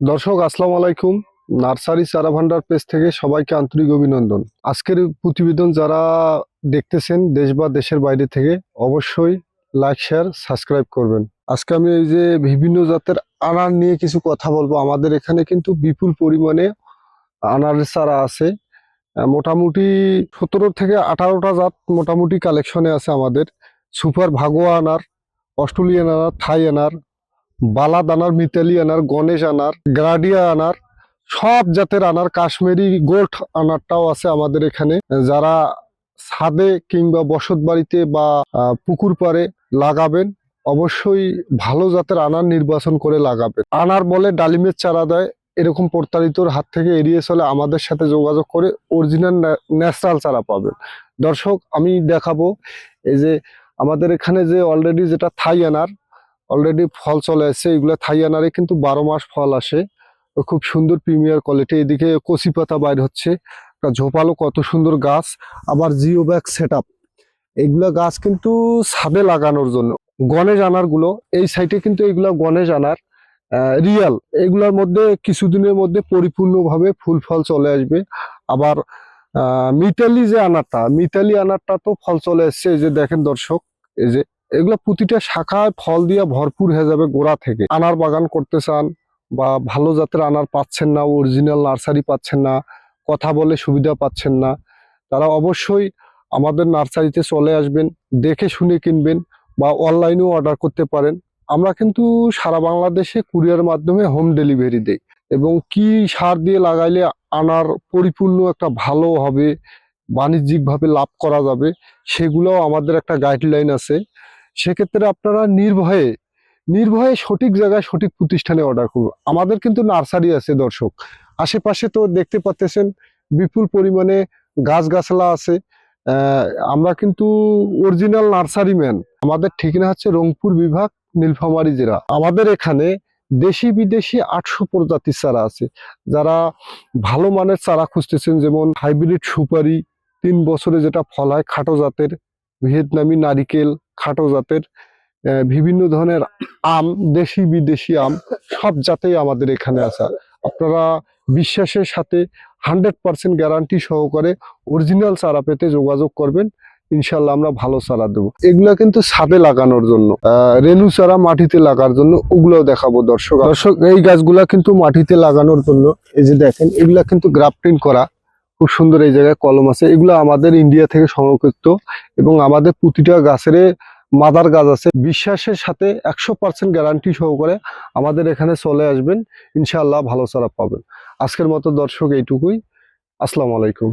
দর্শক, আসসালামু আলাইকুম। নার্সারি চারা ভান্ডার পেজ থেকে সবাইকে আন্তরিক অভিনন্দন। আজকের প্রতিবেদন যারা দেখতেছেন দেশ বা দেশের বাইরে থেকে, অবশ্যই লাইক, শেয়ার, সাবস্ক্রাইব করবেন। আজকে আমি এই যে বিভিন্ন জাতের আনার নিয়ে কিছু কথা বলব। আমাদের এখানে কিন্তু বিপুল পরিমাণে আনারের চারা আছে। মোটামুটি সতেরো থেকে আঠারোটা জাত মোটামুটি কালেকশনে আছে আমাদের। সুপার ভাগোয়া আনার, অস্ট্রেলিয়ান আনার, থাই আনার বালাদ আনার মিতালি আনার, গণেশ আনার, গ্রাডিয়া আনার, সব জাতের আনার, কাশ্মীরি গোল্ড আনারটাও আছে আমাদের এখানে। যারা ছাদে কিংবা বসত বাড়িতে বা পুকুর পাড়ে লাগাবেন, অবশ্যই ভালো জাতের আনার নির্বাচন করে লাগাবেন। আনার বলে ডালিমের চারা দেয়, এরকম প্রতারিতর হাত থেকে এড়িয়ে চলে আমাদের সাথে যোগাযোগ করে অরিজিনাল ন্যাচারাল চারা পাবেন। দর্শক, আমি দেখাবো, এই যে আমাদের এখানে যে অলরেডি যেটা থাই আনার অলরেডি ফল চলে আসছে, এগুলো থাইয়ানারে কিন্তু বারো মাস ফল আসে। খুব সুন্দর প্রিমিয়ার কোয়ালিটি এদিকে কচি পাতা বাইর হচ্ছে। ঝোপালো কত সুন্দর গাছ, আবার জিও ব্যাগ সেট আপ এইগুলা গাছ কিন্তু ছাদে লাগানোর জন্য। গণেশ আনারগুলো এই সাইডে কিন্তু এগুলা গণেশ আনার রিয়াল এগুলার মধ্যে কিছুদিনের মধ্যে পরিপূর্ণভাবে ফুল ফল চলে আসবে। আবার মিতালি যে আনারটা, মিতালি আনারটা তো ফল চলে এসছে, এই যে দেখেন দর্শক, এই যে এগুলো প্রতিটা শাখায় ফল দিয়ে ভরপুর হয়ে যাবে গোড়া থেকে। আনার বাগান করতে চান বা ভালো জাতের আনার পাচ্ছেন না অরিজিনাল নার্সারি পাচ্ছেন না, কথা বলে সুবিধা পাচ্ছেন না, তারা অবশ্যই আমাদের নার্সারিতে চলে আসবেন, দেখে শুনে কিনবেন বা অনলাইনেও অর্ডার করতে পারেন। আমরা কিন্তু সারা বাংলাদেশে কুরিয়ার মাধ্যমে হোম ডেলিভারি দেই এবং কি সার দিয়ে লাগাইলে আনার পরিপূর্ণ একটা ভালো হবে, বাণিজ্যিকভাবে লাভ করা যাবে, সেগুলোও আমাদের একটা গাইডলাইন আছে। সেক্ষেত্রে আপনারা নির্ভয়ে নির্ভয়ে সঠিক জায়গায় সঠিক প্রতিষ্ঠানে অর্ডার করুন। আমাদের কিন্তু নার্সারি আছে দর্শক। আশেপাশে তো দেখতে পাচ্ছেন বিপুল পরিমাণে গাছগাছলা আছে। আমরা কিন্তু অরিজিনাল নার্সারি ম্যান। আমাদের ঠিকানা হচ্ছে রংপুর বিভাগ, নীলফামারী জেলা। আমাদের এখানে দেশি বিদেশি আটশো প্রজাতির চারা আছে। যারা ভালো মানের চারা খুঁজতেছেন, যেমন হাইব্রিড সুপারি, তিন বছরে যেটা ফল হয় খাটো জাতের ভিয়েতনামি নারিকেল, খাটো জাতের বিভিন্ন ধরনের আম, দেশি বিদেশি আম, সব জাতেই আমাদের এখানে আছে। আপনারা বিশ্বাসের সাথে হান্ড্রেড পার্সেন্ট গ্যারান্টি সহকারে অরিজিনাল চারা পেতে যোগাযোগ করবেন। ইনশাল্লাহ আমরা ভালো চারা দেবো। এগুলা কিন্তু ছাদে লাগানোর জন্য রেনু চারা মাটিতে লাগার জন্য ওগুলোও দেখাবো দর্শক। দর্শক, এই গাছগুলা কিন্তু মাটিতে লাগানোর জন্য, এই যে দেখেন, এগুলা কিন্তু গ্রাফটিং করা। খুব সুন্দর এই জায়গায় কলম আছে। এগুলো আমাদের ইন্ডিয়া থেকে সংরক্ষিত এবং আমাদের প্রতিটা গাছের মাদার গাছ আছে। বিশ্বাসের সাথে একশো পার্সেন্ট গ্যারান্টি সহকারে আমাদের এখানে চলে আসবেন। ইনশাআল্লাহ ভালো সারা পাবেন। আজকের মতো দর্শক এইটুকুই। আসসালামু আলাইকুম।